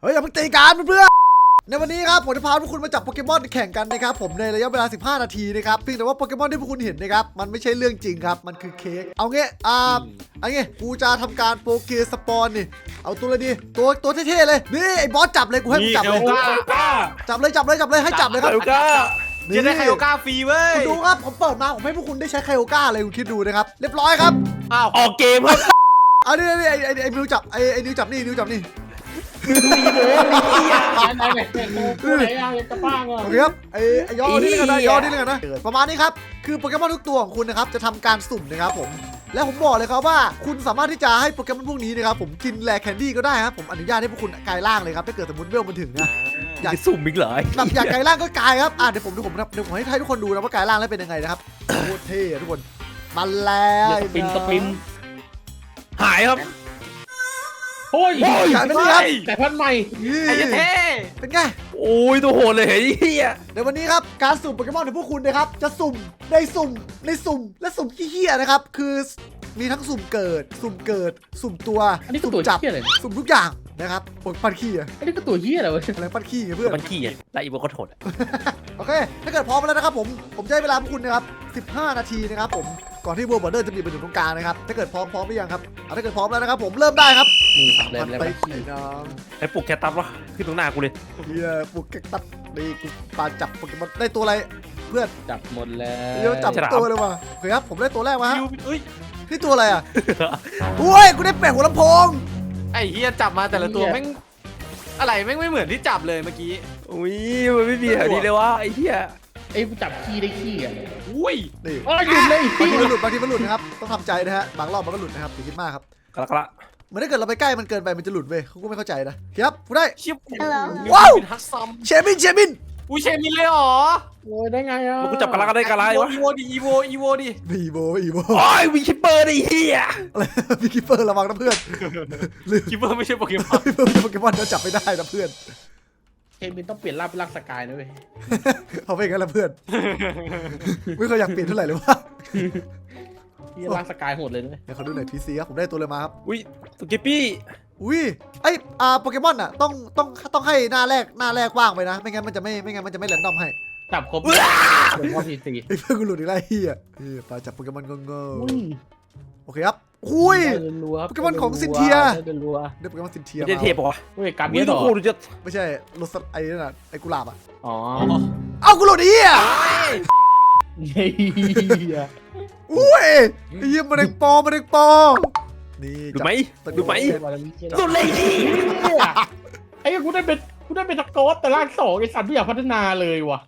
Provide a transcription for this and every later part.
เฮ้ยอย่าเพิ่งตีกันเพื่อนๆในวันนี้ครับผมจะพาพวกคุณมาจับโปเกมอนแข่งกันนะครับผมในระยะเวลา 15 นาทีนะครับเพียงแต่ว่าโปเกมอนที่พวกคุณเห็นนะครับมันไม่ใช่เรื่องจริงครับ มันคือเค้กเอางี้อ่าเอางี้กูจะทำการโปเกสปอนนี่เอาตัวเลยดิตัวตัวเท่ๆเลยนี่ไอ้บอสจับเลยกูให้มึงจับเลยนี่เอลก้าจับเลยจับเลยจับเลยให้จับเลยครับเอลก้าจะได้ไคโอก้าฟรีเว้ยคุณดูครับผมเปิดมาผมให้พวกคุณได้ใช้ไคโอก้าเลยคุณคิดดูนะครับเรียบร้อยครับอ้าวออกเกมครับเอานี่นี่ไอ้ไอ้ไอ้นิวจับไอ้ไอ้นิวจับนี่นิวจับนี่ ไหนไหนไหนตัวไหนอะจะป้างอะโอเคครับไอ้ไอ้ยอนี่เลยกันนะยอนี่เลยกันนะประมาณนี้ครับคือโปเกมอนทุกตัวของคุณนะครับจะทำการสุ่มนะครับผมและผมบอกเลยครับว่าคุณสามารถที่จะให้โปเกมอนพวกนี้นะครับผมกินแลแคนดี้ก็ได้ครับผมอนุญาตให้พวกคุณกลายร่างเลยครับถ้าเกิดสมมติเวลมันถึงนะอยากสุ่มอีกเหรอแบบอยากกลายร่างก็กลายครับอะเดี๋ยวผมเดี๋ยวผมเดี๋ยวผมให้ให้ทุกคนดูนะว่ากลายร่างแล้วเป็นยังไงนะครับโคตรเท่อะทุกคนมาแล้วสปินสปินหายครับ โอ้ยกลายเป็นนี่ครับแต่พันใหม่นี่ไอ้เท่เป็นไง โอ้ยตัวโหดเลยเฮ้ยเฮียในวันนี้ครับการสุ่มโปเกมอนของพวกคุณนะครับ จะสุ่มในสุ่มในสุ่มและสุ่มขี้เหี้ยนะครับ คือมีทั้งสุ่มเกิด สุ่มเกิด สุ่มตัวอันนี้ก็สุ่มตัวจับเหี้ยอะไรสุ่มทุกอย่างนะครับปกปันขี้อะอันนี้ก็ตัวเหี้ยอะไรวะอะไรปันขี้ไงเพื่อนมันขี้อะแล้วอีโบก็โถดอะโอเคถ้าเกิดพร้อมแล้วนะครับผมผมจะให้เวลาพวกคุณนะครับ 15 นาทีนะครับผม ก่อนที่เวิร์บอร์เดอร์จะมีไปถึงตรงกลางนะครับถ้าเกิดพร้อมพร้อมหรือยังครับอะถ้าเกิดพร้อมแล้วนะครับผมเริ่มได้ครับนี่เริ่มมันแล้วไปไปไอ้น้องไอ้ปลุกแคตตัสวะขึ้นตรงหน้ากูเลยเฮียปลุกแกกตัดนี่กูปาจับโปเกมอนได้ตัวอะไรเพื่อนจับหมดแล้เดี๋ยววจับตัวเลยว่ะโอเคครับผมได้ตัวแรกมาฮะยูเอ้ยนี่ตัวอะไรอะอุ้ยกูได้เป็ดหัวลำโพง ไอ้เฮียจับมาแต่ละตัวแม่งอะไรแม่งไม่เหมือนที่จับเลยเมื่อกี้ อุ้ยมันไม่มีแถวนี้เลยวะไอ้เฮีย ไอ้จับขี้ได้ขี้อะอุ้ยนี่อ๋อหยุดเลยบางทีมันหลุดบางทีมันหลุดนะครับต้องทำใจนะฮะบางรอบมันก็หลุดนะครับอย่าคิดมากครับกระละกระเหมือนถ้าเกิดเราไปใกล้มันเกินไปมันจะหลุดเว้ยเขาก็ไม่เข้าใจนะโอเคครับกูได้เชี่ยว้าว เป็นฮักซัมเชมินเชมินอุ้ยเชมินเลยเหรอโอ้ยได้ไงอะมันกูจับกระละก็ได้กระละอีวะโวดิอีโวอีโวดิอีโบอีโบโอ้ยวิคิปเปอร์ไอ้เฮียอะไรพี่คิปเปอร์ระวังนะเพื่อนลืมคิปเปอร์ไม่ใช่โปเกมอนพี่เพิ่มโปเกมอนจะจับไม่ได้นะเพื่อน เคมินต้องเปลี่ยนร่างเป็นร่างสกายนะเว้ยเอาไปกันละเพื่อน ไม่เคยอยากเปลี่ยนเท่าไหร่เลยว่าที่ร่างสกายโหดเลยนะเว้ยเดี๋ยวเขาดูหน่อยพีซีครับผมได้ตัวเลยมาครับ อุ้ยตัวเกปปี้อุ้ยไอยอ่าโปเกมอนอะต้องต้องต้องให้หน้าแรกหน้าแรกว่างไปนะ ไม่งั้นมันจะไม่ไม่งั้นมันจะไม่แรนดอมให้จับครบเดี๋ยวพอทีซีไอ้เพื่อนกูหลุดอีกแล้วไอ้เฮียเฮียปลาจับโปเกมอนงงอุ้ยๆโอเคครับ อุ้ยได้รัวๆครับโปเกมอนของซินเทียได้รัวได้โปเกมอนซินเทียไม่ใช่มาเทพปะวะๆเว้ยการอุ้เนี้ยยตัวต่อโหดจะไม่ใช่รสไอ้นั่นน่ะไอ้กุหลาบอะอ๋อเอ้ากูหลุดไอ้เฮียเฮ้ยอุ้ยไอ้เฮียมันเด็กปอมันเด็กปอนี่ดูจับไหมดูไหมสุสุดเลยที่ไอ้เหี้ยกูได้เป็นกูได้เป็นสกอตแต่ร่างสองไอ้สัตว์ไม่อยากพัฒนาเลยว่ะ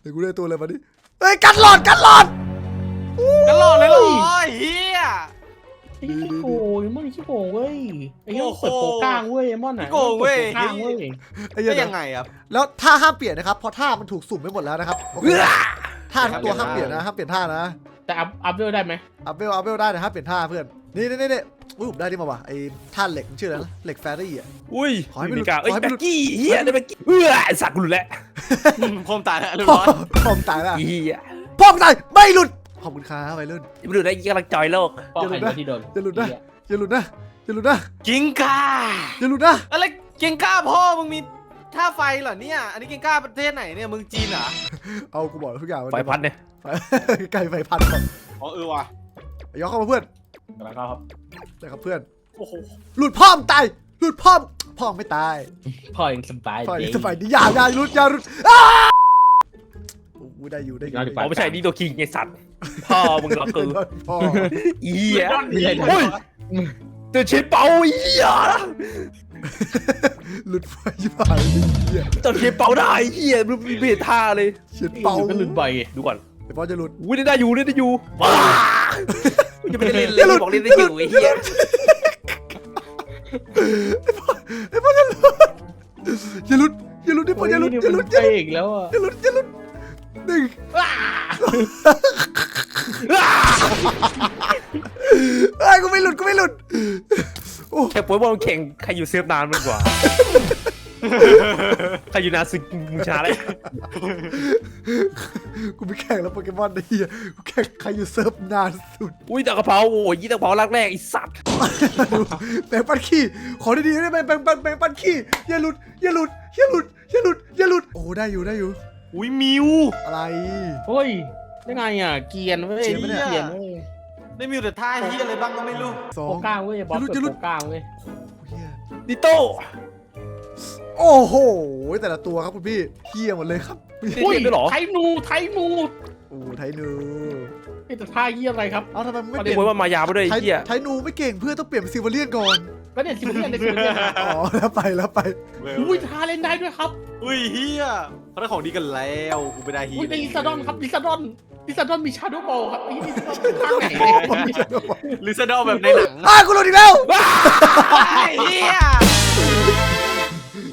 เดี๋ยวกูได้ตัวอะไรมาดิเฮ้ยกัดหลอดกัดหลอดกันหลอดเลยเหรอเฮียไอ้ขี้โกงไอ้มอนขี้โกงเว้ยไอ้เหี้ยมันเปิดโปรกลางเว้ยไอ้มอนอะขี้โกงเว้ยปิดโปรกลางเว้ยไอ้เหี้ได้ยยังไงอะแล้วท่าห้ามเปลี่ยนนะครับเพราะท่ามันถูกสุ่มไปหมดแล้วนะครับโอเคท่าทุกตัวห้ามเปลี่ยนนะห้ามเปลี่ยนท่านะแต่อัพอัพเวลได้ไหมอัพเวลอัพเวลได้นะห้ามเปลี่ยนท่าเพื่อนนี่นี่นี่นี่อุ้ยผมได้ที่มาว่ะไอ้ท่าเหล็กมันชื่ออะไรนะเหล็กแฟรี่อะอุ้ยขอให้ไม่หลุมีดกาเอ้ยขอให้ไม่แบ็หลุกดกี้เฮียได้แบ็กกี้เออไอ้สัตว์กูหลุดแล้วพร้อมตายแล้วเรียบพ่อร้อยพ่อมตายแล้วเฮียพ่อมตายไม่หลุด ขอบคุณครับไปรุ่นยังไม่หลุดได้กำลังจอยโลก ป้อใครโดนที่โดนอย่าหลุดนะ อย่าหลุดนะอย่าหลุดนะกิงก้าอย่าหลุดนะอะไรกิงก้าพ่อมึงมีท่าไฟเหรอเนี่ย อันนี้กิงก้าประเทศไหนเนี่ยมึงจีนเหรอเอากูบอกทุกอย่างไฟพันเนี่ยไก่ไฟพันก่อนอ๋อเออว่ะย้อนเข้ามาเพื่อนแล้วก็ครับได้ครับเพื่อนโอ้โหหลุดพ่อมตายหลุดพ่อมพ่อไม่ตายพ่อยังสบายพ่อดีสบายดีอย่าอย่าหลุดอย่าหลุดอ้าโอ้ กูได้อยู่ได้อยู่เอาดีกอ๋ว่าอไม่ใช่นี่ตัวคิงไอ้สัตว์พ่อมึงล็อกกูพ่อเฮียไม่ใช่โอ้ยตัวเชฟเปาเฮียหลุดไฟชิบหายเหี้ยตัวเชฟเปาได้เฮียมันไม่เห็นท่าเลยเฉียดเป่าเป่าก็หลุดบ่อยดูก่อนไอ้พ่อจะหลุดอุ้ยได้อยู่ได้อยู่ว้าจะไม่ได้เล่นเลยบอกเล่นได้อยู่ไอ้เฮียไอ้พ่อจะหลุดอย่าหลุดอย่าหลุดไอ้พ่ออย่าหลุดอย่าหลุดอย่าหลุดอีกแล้วอะอย่าหลุดอย่าหลุด หนึ่งไอ้ยกูไม่หลุดกูไม่หลุดโอ้แข่งโปเกมอนแข่งใครอยู่เซฟนานมันกว่า ใครอยู่นานสุดมึงชนะเลยกูไปแข่งแล้วโปเกมอนไอ้เหี้ยกูแข่งใครอยู่เซิร์ฟนานสุดอุ้ยตะกระเพราโอ้ยยี่ตะกระเพรารักแรกไอ้สัตว์ดูแบ่งปันขี้ขอดีๆได้ไหมแบ่งปันแบ่งปันขี้อย่าหลุดอย่าหลุดอย่าหลุดอย่าหลุดอย่าหลุดโอ้ได้อยู่ได้อยู่ อุ้ยมิว อะไร เฮ้ยได้ไงอะ เกรียนเว้ยเกรียนปะเนี่ยเกรียนเว้ยได้มิวแต่ท่าเฮียอะไรบ้างก็ไม่รู้สอโปง ก้าเว้ยบอสจะหลุดจะหลุดเปิดโปก้าเว้ยเหี้ยดิโต้โอ้โห แต่ละตัวครับคุณพี่เฮี้ยหมดเลยครับอุ้ยเล่นด้วยเหรอ ไทนูไทนูโอ้ไทนู นี่แต่ท่าเยี่ยอะไรครับเอาทำไมมึงไม่ไม่เปได้ลี่ยนมวยว่ามายาไปด้วยไอ้ไทเหี้ยไทนูไม่เก่งเพื่อนต้องเปลี่ยนเป็นซิลเวอเรียนก่อนแล้วเนี่ยซิมเนียนในซิมเนียนอ๋อแล้วไปแล้วไปอุ้ยท่าเล่นได้ด้วยครับอุ้ยเฮียเขาได้ของดีกันแล้วกูไม่ได้เฮียอุ้ยในลิซาดอนครับลิซาดอนลิซาดอนมีชาโดว์บอลครับไอ้นี่ลิซาดอนเป็นท่าไหนเนี่ยลิซาดอลแบบในหนังอ้ากูหลุดอีกแล้ว ไอ้เฮีย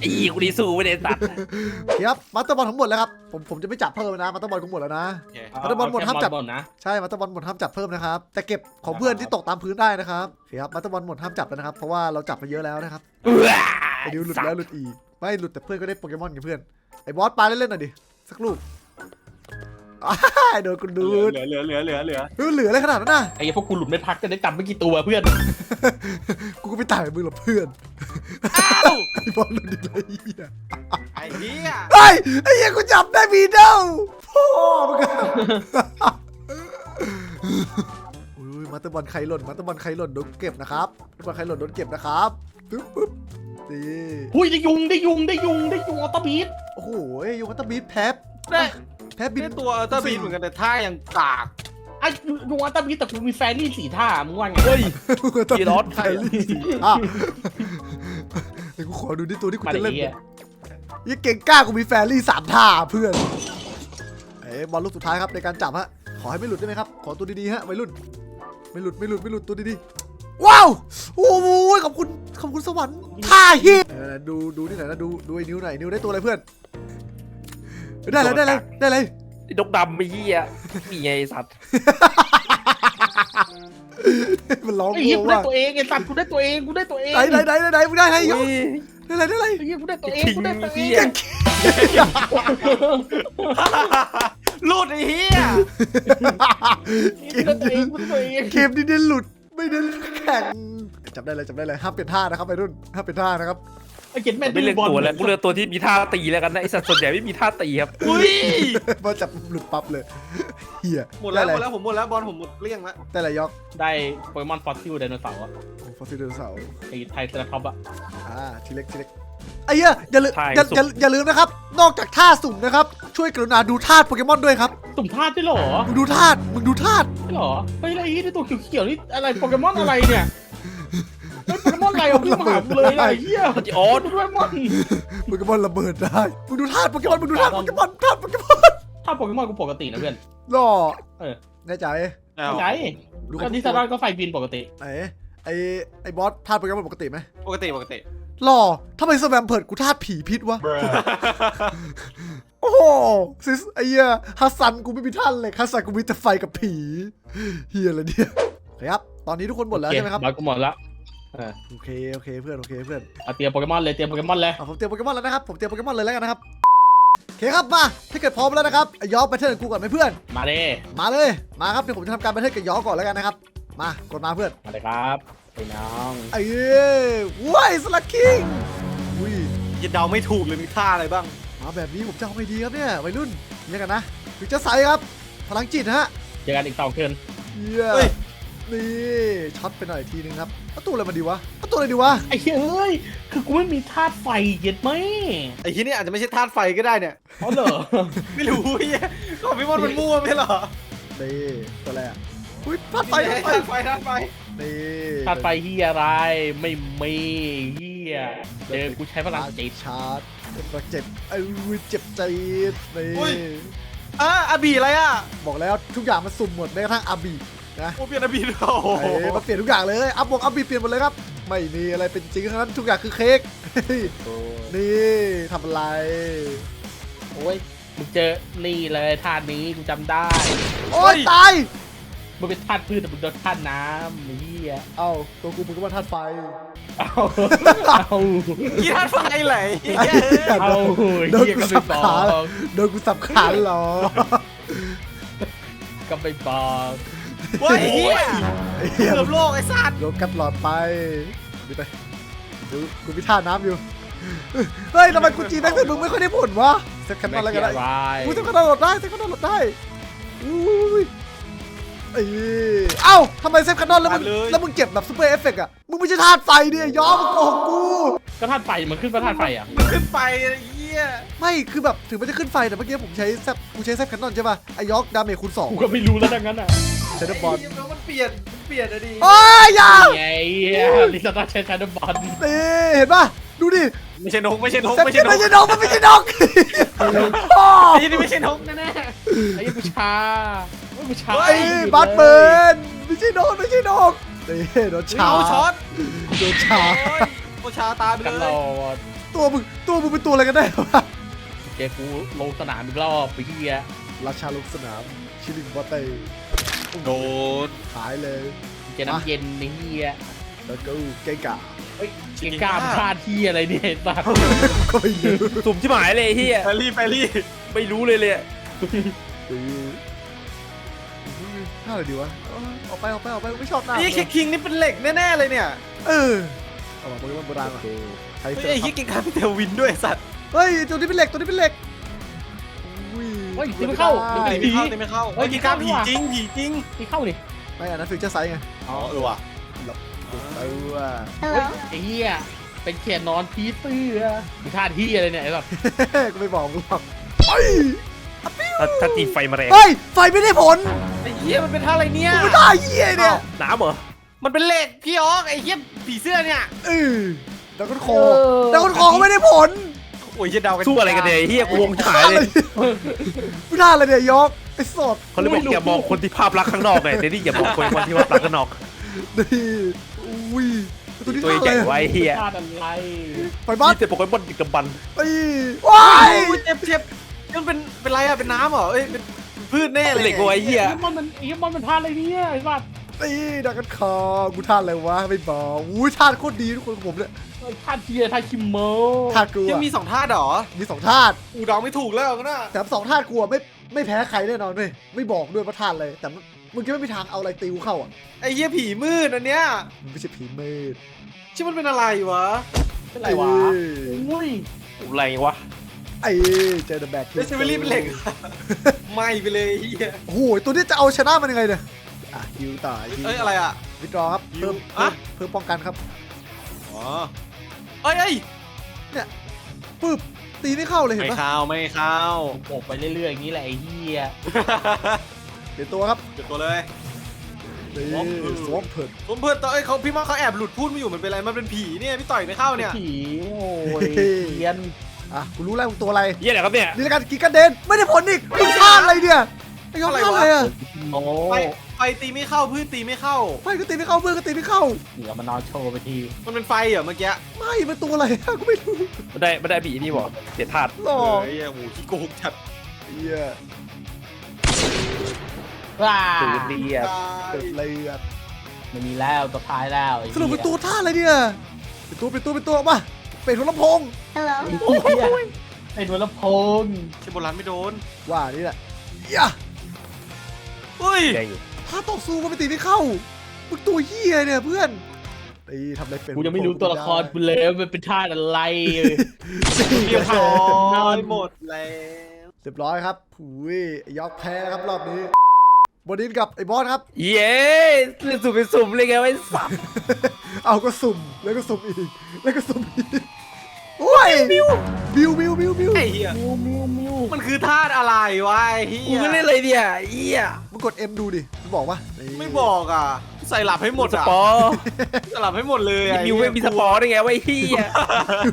ไอ้เหี้ยกูดีสู้ไม่ได้สัตว์โอเคครับมาสเตอร์บอลทั้งหมดแล้วครับผมผมจะไม่จับเพิ่มนะมาสเตอร์บอลกูหมดแล้วนะเอาแต่บอลหมดห้ามจับ บอลนะ ใช่มาสเตอร์บอลหมดห้ามจับเพิ่มนะครับแต่เก็บของเพื่อนที่ตกตามพื้นได้นะครับโอเคครับมาสเตอร์บอลหมดห้ามจับแล้วนะครับเพราะว่าเราจับมาเยอะแล้วนะครับไอ้ดิวหลุดแล้วหลุดอีกไม่หลุดแต่เพื่อนก็ได้โปเกมอนกับเพื่อนไอ้บอสปาเล่นๆหน่อยดิสักลูก อ้ายโดนกูเหลืดูอดเหลือเหลือเหลือเหลือเฮ้ยเหลืออะไรขนาดนั้นน่ะ ไอ้พวกกูหลุดไม่พักจะได้จำไม่กี่ตัวเพื่อนกูก็ไม่ต่างกับมึงหรอกเพื่อนอ้าวไอ้บอลหลุดอีกแล้วไอ้เหี้ยไอ้เฮียเฮ้ยไอ้เหี้ยกูจับได้บีเดลพ่อมึงอะอุ้ยมาสเตอร์บอลใครหล่นมาสเตอร์บอลใครหล่นโดนเก็บนะครับมาสเตอร์บอลใครหล่นโดนเก็บนะครับปึ๊บปึ๊บนี่อุ้ยได้ยุงได้ยุงได้ยุงได้ยุงออโตบีทโอ้โหยูคัตเตอร์บีทแพ้ ได้แพ้บินได้ตัวอัลตร้าบีนเหมือนกันแต่ท่ายังกากไอ้ยุงออโตบีทแต่กูมีแฟรี่สี่ท่ามึงว่าไงเฮ้ยต้องยีรอสไทยลี่อะเดี๋ยวกูขอดูที่ตัวที่กูมาจะดิเล่นเหี้ยยี่เก่งกล้ากูมีแฟรี่สามท่าเพื่อนเอ้ยบอลลูกสุดท้ายครับในการจับฮะขอให้ไม่หลุดได้ไหมครับ ขอตัวดีๆฮะวัยรุ่นไม่หลุดไม่หลุดไม่หลุดตัวดีๆว้าวโอ้โหขอบคุณขอบคุณสวรรค์ท่าฮิตเออดูดูนี่หน่อยนะดูดูไอ้นิ้วหน่อยนิ้วได้ตัวอะไรเพื่อน ได้เลยได้เลยได้เลยไอ้ดกดำไอ้เหี้ยนี่ไงไอ้สัตว์มันร้องไอ้เหี้ยโง่กูได้ว่าตัวเองไอ้สัตว์กูได้ตัวเองกูได้ตัวเองไหนไหนไหนไหนไหนมึงได้ให้ยกอุ้ยได้เลยได้เลย ไอ้เหี้ยกูได้ตัวเองทิ้งกูได้ตัวเอเหี้งยลูดไอ้เฮียเกกูมได้ตัวเองกูได้ตัวเองเกมนี้เน้นหลุดไม่เน้นแข่งจับได้เลยจับได้เลยห้ามเปลี่ยนท่านะครับไปรุ่นห้ามเปลี่ยนท่านะครับ ไอ้เจ็ดแม่ไม่เลือกบอลตัวแล้วกูเลือกตัวที่มีท่าตีแล้วกันนะไอ้สัตว์ส่วนใหญ่ไม่มีท่าตีครับอุ้ยพอจับหลุดปั๊บเลยเฮียหมดแล้วหได้มดเลยแล้วผมหมดแล้วบอลผมหมดเกลี้ยงแล้วได้เลยยอกได้โปเกมอนฟอสซิลไดโนเสาร์อะโอ้ฟอสซิลไดโนเสาร์ไอ้ไทรเซราทอปส์อะอ่าทีเล็กทีเล็กไอ้เหี้ยอย่าลืมท่าอย่าสุ่มอย่าอย่าลืมนะครับ นอกจากท่าสุ่มนะครับ ช่วยกรุณาดูธาตุโปเกมอนด้วยครับ สุ่มธาตุได้เหรอ มึงดูธาตุมึงดูธาตุได้เหรอ เฮ้ยแล้วไอ้นี่ตัวเขียวๆนี่อะไรโปเกมอนอะไรเนี่ย เฮ้ยโปเกมอนอะไรเอาขึ้นมาหากูเลยอะไอ้เหี้ยมันจะออสดูด้วยมอนโปเกมอนระเบิดได้มึงดูธาตุโปเกมอนมึงดูธาตุโปเกมอนธาตุโปเกมอนถ้าโปเกมอนกูปกตินะเพื่อน หล่อเออ แน่ใจอ้าวไงดูก็ดิซาดอนก็ไฟบินปกติไอ้ไอ้ไอ้บอสธาตุโปเกมอนปกติไหมปกติปกติ หล่อทำไมสแวมเพิร์ดกูธาตุผีพิษวะ โอ้โหซิสไอ้เหี้ยฮัสซันกูไม่มีท่านเลยฮัสซันกูมีแต่ไฟกับผีเฮียอะไรเนี่ยโอเคครับ ตอนนี้ทุกคนหมดแล้วโอเคใช่ไหมครับบอสกูหมดละ เออโอเคโอเคเพื่อนโอเคเพื่อนเอาเตรียมโปเกมอนเลยเตรียมโปเกมอนเลยอะผมเตรียมโปเกมอนแล้วนะครับผมเตรียมโปเกมอนเลยแล้วกันนะครับโอเคครับมาถ้าเกิดพร้อมแล้วนะครับไอ้ยอไปเทิร์นกูก่อนไหมเพื่อน มาเลยมาเลยมาครับเดี๋ยวผมจะทำการไปเทิร์นกับยอก่อนแล้วกันนะครับ มากดมาเพื่อนมาเลยครับไอ้น้องไอ้เอ้ยว้ายสลักคิงอุ้ยยันเดาไม่ถูกเลยมีท่าอะไรบ้าง มาแบบนี้ผมจะเอาไปดีครับเนี่ยวัยรุ่นเนี่ยกันนะถึงจะใส่ครับพลังจิตนะฮะเจอกันอีกสองเทิร์นเยี่ยเฮ้ย นี่ช็อตไปหน่อยทีนึงครับเอาตัวอะไรมาดีวะเอาตัวอะไรดีวะไอ้เหี้ยเอ้ย คือกูไม่มีธาตุไฟเย็ดไหมไอ้ที่นี่อาจจะไม่ใช่ธาตุไฟก็ได้เนี่ยเพราะเหรอ ไม่รู้เฮียของพี่มดมันมั่วไม่ใช่เหรอนี่ตัวอะไรอะอุ้ยพลาดไปไปพลาดไปธาตุไฟธาตุไฟนี่ธาตุไฟเฮียอะไร ไม่มีเฮียเจอกูใช้พลังจิตชาร์จเจ็บเจ็บเอ้ยเจ็บใจนี่อะอาบีอะไรอะบอกแล้วทุกอย่างมันสุ่มหมดแม้กระทั่งอาบี นะโอเปลี่ยนอาบีโอ้โหเอ้ยมาเปลี่ยนทุกอย่างเลย อัพบวกอัพบีเปลี่ยนหมดเลยครับ ไม่มีอะไรเป็นจริงทั้งนั้นทุกอย่างคือเค้ก นี่ทำอะไรโอ้ยมึงเจอนี่เลยธาตุนี้กูจำได้ โอ้ยตาย มึงเป็นธาตุพืชแต่มึงโดนธาตุน้ำเฮียเอ้าตัวกูมึงก็มาธาตุไฟ เอาเอากีธาตุไฟไหลเหี้ยเอาโดนเฮียกูก็สัไม่บบอกขาโดนกูสับขาเหรอ ก็ไปบอก เฮ้ยเฮียไอ้เหี้ยเกือบโลกไอ้สัตว์โยนกัดหลอดไปดูไปดูกูพิท่าน้ำอยู่ เฮ้ยทำไมกูจีแม็กซ์มึงไม่ค่อยได้ผลวะเซ็ตแคปนอนอะไรกันได้วายกูเซ็ตแคปนอนโหลดได้เซ็ตแคปนอนโหลดได้อุ้ยไอ้เอ้าทำไมเซ็ตแคปนอนแล้วมึงแล้วมึงเก็บแบบซูเปอร์เอฟเฟกต์อะมึงไม่ใช่ธาตุไฟเนี่ยย้อมมึงโกหกกู ก็ธาตุไฟมันขึ้นว่าธาตุไฟอะ มันขึ้นไปไอ้เฮียไม่คือแบบถึงมันจะขึ้นไฟแต่เมื่อกี้ผมใช้แซปกูใช้แซปแคนนอนใช่ป่ะไอ้ยอกดาเมจคูณสองกูก็ไม่รู้แล้วดังนั้นอะเชนเดอร์บอลไเหี้ยแล้วมันเปลี่ยนมันเปลี่ยนอะดิโอ้ยอยาไงลิซ่าใช้ชาร์ดบอลนี่เห็นป่ะดูดิไม่ใช่นกไม่ใช่นกเซ็ตไม่ใช่นไม่กใช่นกมันไม่ใช่นกพ่อไอ้เหี้ยนี่ไม่ใช่นกแน่ไอ้บูชาไอ้บูชาไอ้บัตเบิร์นไม่ใช่นกไม่ใช่นกนี่โดนๆชาเอาช็อตโดนชา โอ้ยโอชาตายไปกันเลรยอดตัวมึงตัวมึงเป็นตัวอะไรกันได้วะเจกูลงสนามอีกรอบไปเฮียราชาลงสนามชิลิงบอตเต้ โดนหายเลยเจน้ำเย็นในเฮียแล้วก็เกงกาเฮ้ยเกงกล้ามพลาดที่อะไรเนี่ยบ้าก็ไม่รู้สุ่มชิบหายเลยไอ้เฮียแฟรี่แฟรี่ไม่รู้เลยเลยหน้าอะไรดีวะเอาออกไปออกไปออกไปไม่ชอบหน้าไอ้เหี้ยคิงนี่เป็นเหล็กแน่ๆเลยเนี่ย เออเอามาโปเกมอนโบราณมาใครเฮ้ยเจอไอ้ครัเหี้ยบกิงการเป็นเทลวินด้วยไอ้สัตว์ เฮ้ยตัวนี้เป็นเหล็กตัวนี้เป็นเหล็กอุ้ยเฮ้ยตีไม่เข้าไม่ตีได้ไม่เข้าตีไม่เข้าเฮ้ยกิงการผีจริงผีจริงตีเข้าดิไม่อันนั้นฟิวเจอร์ไซส์ไงอ๋อเออว่ะเออว่าเฮ้ยไอ้เฮียเป็นเขียนนอนพีเตื้อมีท่าที่อะไรเนี่ยไอ้แบบกูไม่บอกมึงหรอกเฮ้ยถ้าถ้าตีไฟมาแรงเฮ้ยไฟไม่ได้ผลไอ้เหี้ยมันเป็นท่าอะไรเนี่ยกูไม่ได้เหี้ยเนี่ยน้ำเหรอมันเป็นเหล็กพี่ออกไอ้เหี้ยผีเสื้อเนี่ยเออดาวก้นคอดาวก้นคอก็ไม่ได้ผลโอ้ยเหี้ยเดากันสู้อะไรกันเนี่ยไอ้เฮียกูวงฉายเลยไม่ได้เลยเนี่ยยกไอ้สดเขาเลยบอกอย่ามองคนที่ภาพลักษณ์ข้างนอกไงเดี๋ยวนี้อย่ามองคนที่ภาพลักษณ์ข้างนอกนี่อุ้ยตัวนี้ตัวท่าใหญ่อะไรไว้เฮียท่าอะไรไฟบ้านนี่แต่โปเกมอนติดกำบันตีว้ายโอ้ยเจ็บเจ็บมันเป็นเป็นไรอะเป็นน้ำเหรอเอ้ยเป็นเป็นพืชแน่เลยเหล็กไว้เฮียไอ้มันมันไอ้มันมันท่าอะไรเนี่ยไอ้บ้า ตีดาวก้นคอกูท่าอะไรวะไม่บอกอุ้ยท่าโคตรดีทุกคนของผมเนี่ยท่าเทียท่าคิมโมท่ากูยังอะมีสองท่าเหรอมีสองท่าอูเดาไม่ถูกแล้วก็น่ะแต่สองท่ากูอะไม่ไม่แพ้ใครแน่นอนเว้ยไม่บอกด้วยว่าท่าอะไรแต่มึงมึงจะไม่มีทางเอาอะไรตีกูเข้าอะไอ้เหี้ยผีมืดอันเนี้ยมันไม่ใช่ผีมืดชื่อมันเป็นอะไรวะเป็นไรวะอุ้ยอะไรวะไอ้เจอเดอะแบกเดซิเวอรี่เป็นเหล็กไหม่ไปเลยไอ้เหี้ยโอ้โหตัวนี้จะเอาชนะมันยังไงเนี่ย อะฮิวต่อฮิวเอ้ยอะไรอะวิดรอครับเพิ่มฮิวเพิ่มอะ เพิ่มป้องกันครับอ๋อเอ้ยเอ้ยปึ๊บตีไม่เข้าเลยเห็นไม่ปะเข้าไม่เข้าโบกไปเรื่อยๆอย่างนี้แหละไอ้เฮียเปลี่ยนตัวครับเก็บตัวเลยนี่สวมเพิ่มสวมเผิดผมเพื่อนต่อเอ้ยเขาพี่มาเขาแอบหลุดพูดไม่อยู่มันเป็นอะไรมันเป็นผีเนี่ยพี่ต่อยไม่เข้าเนี่ยผีโอ้ยเทียนอะกูรู้แล้วมึงตัวอะไรเฮียอะไรครับเนี่ยนี่ละกันกินกันเดนไม่ได้ผลอีกมึงพลาดอะไรเนี่ยไอ้ยอมพลาดอะไรอะโอ้ไฟไฟตีไม่เข้าพืชตีไม่เข้าไม่ก็ตีไม่เข้าเพื่อนก็ตีไม่เข้า เดี๋ยวมานอนโชว์ไปทีมันเป็นไฟเหรอเมื่อกี้ไม่มันตัวอะไรอะกูไม่รู้มันได้มันได้ผีนี่บอกเสียธาตุหรอเฮ้ยโอ้โหขี้โกงจัดเหี้ยว้าตูดดีอะเดือดเลยอะไม่มีแล้วตัวท้ายแล้วไอ้สรุปเป็นตัวท่าอะไรเนี่ยเป็นตัวเป็นตัวเป็นตัวมาเป็นหัวลำโพงไอ้เหี้ยไอ้หัวลำโพงเชมโบรันไม่โดนว่านี่แหละอย่าเฮ้ยใหญ่อยู่ ถ้าต่อสู้มันไปตีไม่เข้ามึงตัวเหี้ยเนี่ยเพื่อนตีทำอะไรเป็นกูยังไม่รู้ตัวละครกูเลยว่ามันเป็นท่าอะไรเรียบร้อยหมดแล้วเรียบร้อยครับหุยไอ้ยอกแพ้ครับรอบนี้บอดินกับไอ้บอสครับ เย้สุ่มเป็นสุ่มเลยไงไว้สับเอาก็สุ่มแล้วก็สุ่มอีก แล้วก็สุ่มอีก โอ้ยบิวบิวบิวบิวบิวไอ้เหี้ย มิวมิวมิวมันคือธาตุอะไรวะไอ้เหี้กูยไม่เล่นเลยเนี่ยเฮียมึงกด M ดูดิมันบอกว่านี่ไม่บอกอะ ใส่หลับให้หมดสอะปอร์ใส่หลับให้หมดเลยอะมิวไม่มีสปอร์ได้ไงไว้เฮีย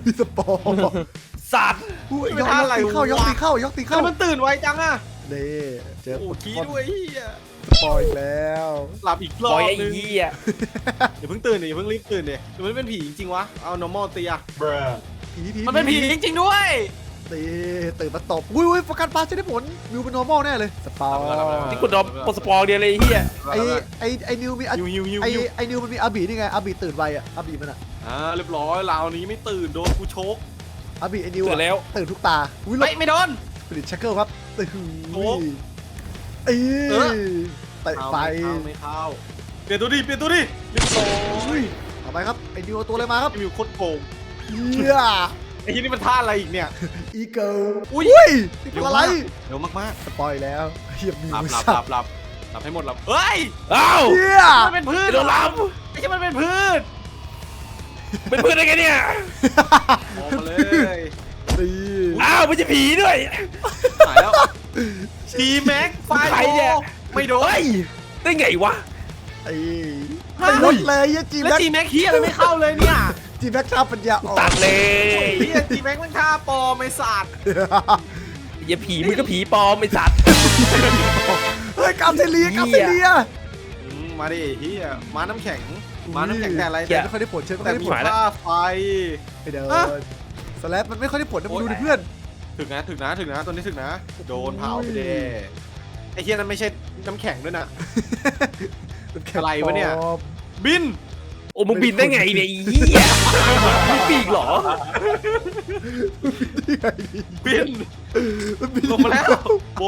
มีสปอร์สัตว์อุ้ยยอกยอกตีเข้ายอกตีเข้ายอกตีทำเข้าไมมันตื่นไวจังอะนี่เจอโอ้ขี้ด้วยเหี้ยสปอยอีกแล้ว หลับอีกรบออบยไอ้นึงเฮียอย่าเพิ่งตื่นดิอย่าเพิ่งรีบตื่นดิหรือมันเป็นผีจริงๆวะเอา normal ตีอะ ผีผีมันเป็นผีจริงๆด้วย ตีตื่นมาตบอุ้ยอุ้ยประกันปลาจะได้ผลมิวเป็น normal แน่เลยสปอร์นี่กูดอมปสปอร์เดียวเลยเฮียไอไอไอนิวมียิวยิวยิวไอยิวไอนิวมันมีอาบีนี่ไงอาบีตื่นไวอะอาบีมันอะอ่าเรียบร้อยราวนี้ไม่ตื่นโดนกูชกอาบีไอนิวเสร็อะจแล้วตื่นทุกตาอุ้ยหลไม่บไม่โดนผลิตชักเกิลครับตื่นโอ้เอ้ยเออเตะเข้าไปไม่เข้าไม่เข้าเปลี่ยนตัวดิเปลี่ยนตัวดิเรียบร้อยเอาไปครับไอ้นิวเอาตัวอะไรมาครับไอ้มิวโคตรโกง เยี่ยไอ้ที่นี่มันท่าอะไรอีกเนี่ย อีเกิลอุ้ยอุ้ยนี่เป็นอะไรเร็วมากสปอยแล้วเฮียมีๆหลับมือหลับสัหลับหลับหลับให้หมดหลับเฮ้ยอ้าวเฮียมันเป็นพืชโดนลไอ้ที่มันเป็นพืชำเป็นเพื่อนได้ไงเนี่ย ออกมาเลยตีอ้าวไม่ใช่ผีด้วย หายแล้วทีแม็กไฟใครเนี่ย ไม่โดน เฮ้ยได้ไงวะไอ้ไม่ลดเลยเฮียจีแล้วแม็กทีแม็กเฮียอะไรไม่เข้าเลยเนี่ย จีแม็กชาปัญญาอ่อนตัดเลยเฮียทีแม็กมันฆ่าปลอมไอ้สัตว์อย่าผีมึงก็ผีปลอมไอ้สัตว์ เฮ้ยกาเทเลียกาเทเลียอืมมาดิเฮียม้าน้ำแข็งม้าน้ำแข็งแต่อะไรแต่แต่ไม่ค่อยได้ผลใช่ไหมแต่ไม่มีค่อยได้ผลค่าไฟไอ้เดิอะนสแลปมันไม่ค่อยได้ผลนะมึงโอ้ยดูดิเพื่อน ถึงนะถึงนะถึงนะตัวนี้ถึงนะ โดนเผาไปเด้ไอ้เฮียนั้นไม่ใช่น้ำแข็งด้วยนะ อะไรวะเนี่ยปลอมบินโอ้มึงบินได้ไงเนี่ยไอ้เหี้ยมีปีกเหรอ บินมันบินลงมาแล้วโบ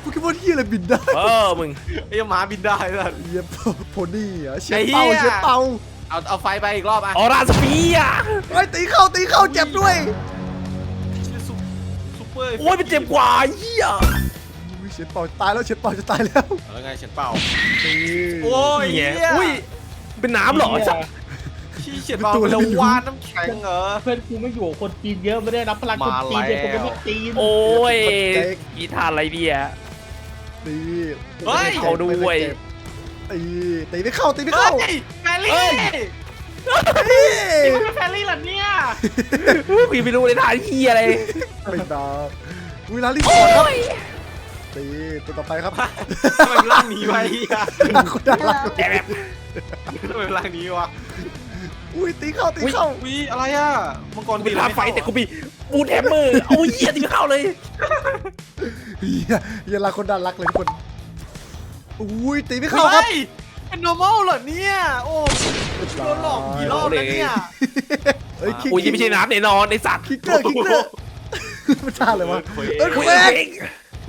โปเกมอนที่อะไรบินได้เออมึงไอ้หมาบินได้เลยเยียบโพนี่เหรอเชฟไอ้เหี้เป่ายเชฟเป่าเอาเอาไฟไปอีกรอบอะออราสเปียร์ไอ้ยตีเข้าตีเข้าเจ็บด้วยซุปซุปเปอร์โอ้ยมันเจ็บกว่าเหี้ยอุ้ยเชฟเป่าตายแล้วเชฟเป่าจะตายแล้วแล้วไงเฉียนเป่านี่โอ้ยนี่ไงเหี้ยอุ้ย เป็นน้ำเหรอไอ้สัตว์ ชี้เฉียนเป่าไปแล้ววานน้ำแข็งเหรอ เพื่อนกูไม่อยู่กับคนจีนเยอะไม่ได้รับพลังคนจีนเลยมาโปแล้วเกมอนจีนโอ้ยกีทานอะไรเนี่ยตีเฮ้ย เขาด้วยตีตีไม่เข้าตีไม่เฮ้เข้ายแฟรี่ตีนี่มันเป็นแฟรี่เหรอเนี่ยกูยังไม่รู้เลยทานเหี้ยอะไรไม่ดอกอุ้ยลาลี่สอนครับตีตัวต่อไปครับ ทำไมร่างนี้ไวะไอ้เหี้ยคนน่ารักแอบ ทำไมร่างนี้วะอุ้ยตีเข้าตีเข้าวิอะไรอะมังกรกูตีเป็นทาไฟแต่กูมีบูทแฮมเมอร์เอาเหี้ยตีไม่เข้าเลยเฮียเฮียรักคนน่ารักเลยทุกคนอุ้ยตีไม่เข้าครับฮ้ยเป็น normal เหรอเนี่ยโอ้โดนหลอกกี่รอบแล้วเนี่ยเฮ้ยคิกโอ้ยยังไม่ใช่น้ำแน่นอนไอ้สัตว์คิกเกอร์คิกเกอร์มันท่าเลยวะเอ้ยกูเควเอกง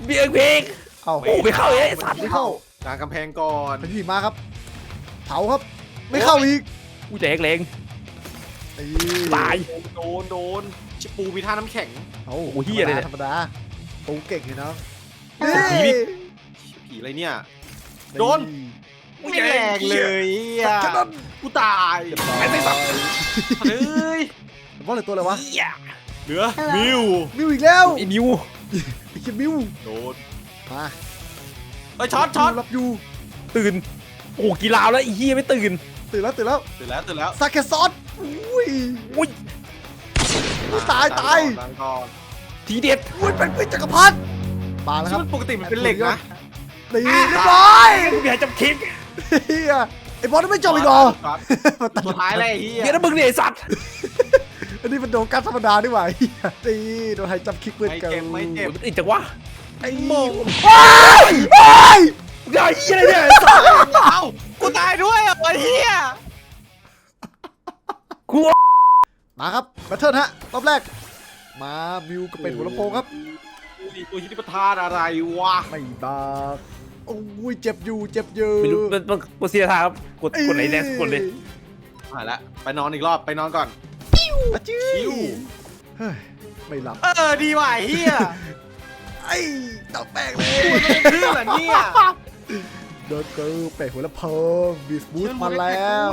มีเองเพลงเอาโอ้ไม่เข้าเลยไอ้สัตว์ไม่เข้ากลางกำแพงก่อนเป็นที่มาครับ เผาครับ ไม่เข้าอีกกูแจกแรงตีตายโดนโดนชิปูมีท่าน้ำแข็งเอาโอ้เหี้ยเลยเนี่ยธรรมดาปูเก่งเลยเนาะผีนี่ผีอะไรเนี่ย โดนไม่แรงเลยอะแค่นั้นกูตายไอ้สัตว์เฮ้ยบอลเหลือตัวอะไรวะเหี้ยเหลือมิวมิวอีกแล้วไอ้นิวไอ้เหี้ยมิวโดนมาเอ้ยช็อตช็อตรับอยู่ตื่น โอ้กีฬาวแล้วไอ้เหี้ยไม่ตื่นตื่นแล้วตื่นแล้วตื่นแล้วตื่นแล้วซาเคซอสอุ้ยอุ้ยอุ้ยตายตายตายก่อนทีเด็ดอุ้ยเป็นพิษจักรพรรดิมาแล้วคซึ่รังบปกติมันเป็นเหล็กนะตีเรียบร้อยกูอยากจับคิกเฮียไอ้บอลนั่นไม่จบอีกเหรอครับมาตัดสุดท้ายเลยไอ้เฮียเดี๋ยวนะมึงเนี่ยไอ้สัตว์อันนี้มันโดนการธรรมดาดีกว่าเฮียตีโดนไฮจับคิกปืนไม่เกิเจ็บนไม่เจ็บมันอีกจังวะไอ้โมงโอ้ยโอ้ยมึงเอาไอ้เหี้ยอะไรเนี่ยไอ้สัตว์ มาครับแบทเทิลฮะรอบแรก มามิวกับเป็นหัวลำโพงครับตัวฮิตประทานอะไรวะไม่บากโอ้ยเจ็บอยู่เจ็บอยู่ไม่รู้มันมันกูเสียทางครับกดกดไหนแดงกดเลยหายละไปนอนอีกรอบไปนอนก่อนอะจิ้ชิววเฮ้ยไม่หลับเออดีว่ะไอ้เฮียไอ้เต่าแป้งเลยเพื่อนเหรอเนี่ยโดนกูเป๋หัวลำโพงบิสบูสมาแล้ว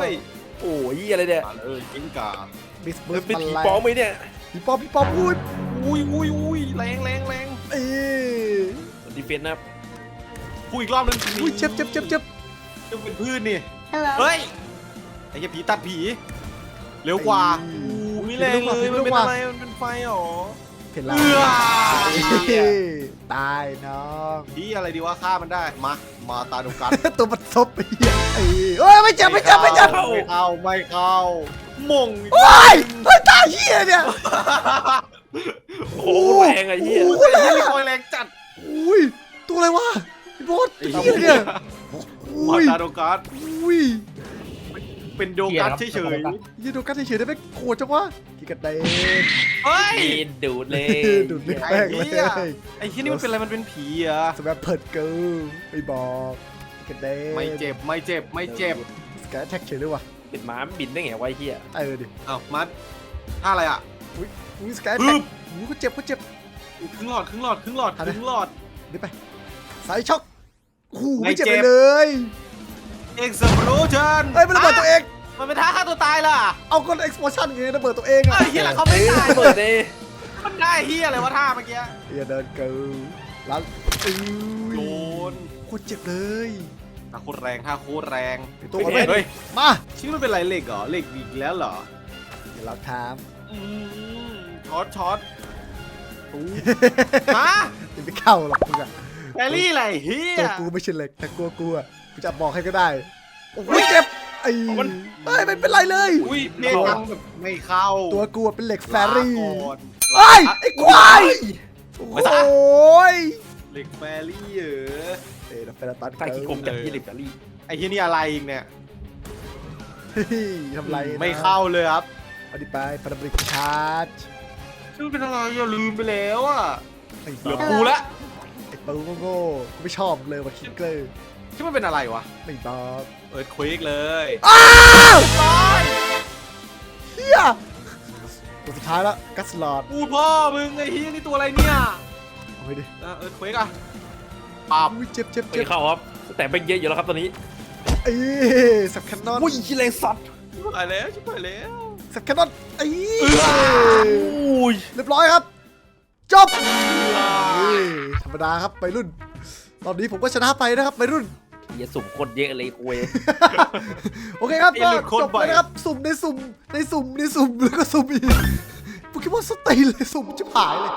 โอ้ยเหี้ยอะไรเนี่ยมาเลยกิ้งก่า บิสบูมัสนเป็นมาผีแล้วปลอมไหมเนี่ยพี่ป๊อปพี่ป๊อปพูดอุ้ยอุ้ยอุ้ยแรงแรงแรงเอ้ยดีเฟนต์นะครับพูดอีกรอบนึงอุ้ยเจ็บเจ็บเจ็บเจ็บจะเป็นพืชนี่ เฮ้ยไอ้เหี้ยผีตัดผี เร็วกว่าอู้ไม่แรงเลยมันเป็นอะไรมันเป็นไฟหรอเห็นแล้วเอื้อเฮ้ยตายน้องที่อะไรดีว่าฆ่ามันได้ มา มาตาดูกันตัวมันซบไปเหี้ยไอ้เอ้ยไม่เจ็บไม่เจ็บไม่เจ็บไม่เข้าไม่เข้า มงโอ้ยเฮ้ยตายเหี้ยเนี่ย โอ้โหแรงไอ้เหี้ยโอ้ยเหี้ยนี่คอยแรงจัดอุ้ยตัวอะไรวะพี่บอสตัวเหี้ยเนี่ยมาอุ้ยตาดูกันอุ้ยเป็นโดกัสเฉยยืนดูกันเฉยๆได้ไหมโกรธจังวะกิกระเด็นเฮ้ยปีนดูดเลยดูดเลือดไอ้แป้งเลเหี้ย ยไอ้ที่นี่มันเป็นอะไรมันเป็นผีเหรอสแบบเพิดกูไม่บอกกระเด็นไม่เจ็บไม่เจ็บไม่เจ็บสแกนแท็กเฉยเลยว่ะ เป็นม้าบินได้ไงวะไอ้เฮียเออดิอ้าวมัดท่าอะไรอะ อุ้ยสแกนฮึแท็กบอู้ก็เจ็บก็เจ็บ ครึ่งหลอดครึ่งหลอดครึ่งหลอดทันคไหม รึ่งหลอด เดี๋ยวไปสายช็อกโอ้โหไม่ไม่เจ็บเจ็บ เลยเอ็กซ์โพลูชันเฮ้ยมันระเบิดตัวเอง มันเป็นท่าฆ่าตัวตายล่ะเอาก้อนเอ็กซ์โพชันไงระเบิดตัวเองอะไอ้เหี้ยเขาไม่ตาย เปิดเลยมันได้เหี้ยอะไรวะท่าเมื่อกี้อย่าเดินเกินแล้วอื้โดอนโคตรเจ็บเลย ท่าโคตรแรงท่าโคตรแรงไอ้ตัวเอาไปเฮ้ยมาชื่อมันเป็นอะไรเหล็กเหรอเหล็กอีกแล้วเหรอเดี๋ยวเราถามอืมช็อตช็อตอู้ฮะยังไม่เข้าหรอกมึงอะแบรี่อะไรเฮียตัวกูไม่ใช่เหล็กแต่กลัวกูอะกูจะบอกให้ก็ได้โอ้ยเจ็บไอ้เฮ้ยไม่เป็นไรเลย อุ้ยเพลงดังแบบไม่เข้าตัวกูอะเป็นเหล็กแฟรี่ลาก่อนเฮ้ยไอ้ควายไม่โอ้ซะยเหล็กแฟรี่เหรอ เอ้ยเราเป็นตันใต้ขี้โกงจากยี่ลิบกาลี่ไอ้เฮียนี่อะไรอีกเนี่ยเฮ้ยทำไรนะไม่เข้าเลยครับเอาดิไปพาราบริกชาร์จชื่อเป็นอะไรอย่าลืมไปแล้วอะไอ้เหลือบ้ากูละไอ้ปูโง่ๆกูไม่ชอบเลยว่ะคิกเกอร์ชื่อมันเป็นอะไรวะไม่บอกเอิร์ธควิกเลยอ้าวเฮียตัวสุดท้ายแล้วกัสลอดพูดพ่อมึงไอ้เฮียนี่ตัวอะไรเนี่ยเอาไปดิเออเอิร์ธควิกอะ ปับอุ้ยเจ็บเจ็บไม่เจ็บเข้าครับ แต่เป็นเยอะอยู่แล้วครับตอนนี้ เอ้ยสับแคนนอนอุ้ยชิเลงสัตว์ชิบหายแล้วชิบหายแล้วสับแคนนอนไอ้อุ้ยเรียบร้อยครับ จบเฮ้ยธรรมดาครับไปรุ่นรอบนี้ผมก็ชนะไปนะครับไปรุ่นเฮียสุ่มคนเยอะเลยคุยโอเคครับไอ้ก็หลุดโคตรจบบ่ไปอยนะครับ สุ่มในสุ่มในสุ่มในสุ่มแล้วก็สุ่มอีกโปเกมอนสตีนเลยสุ่มชิบหายเลย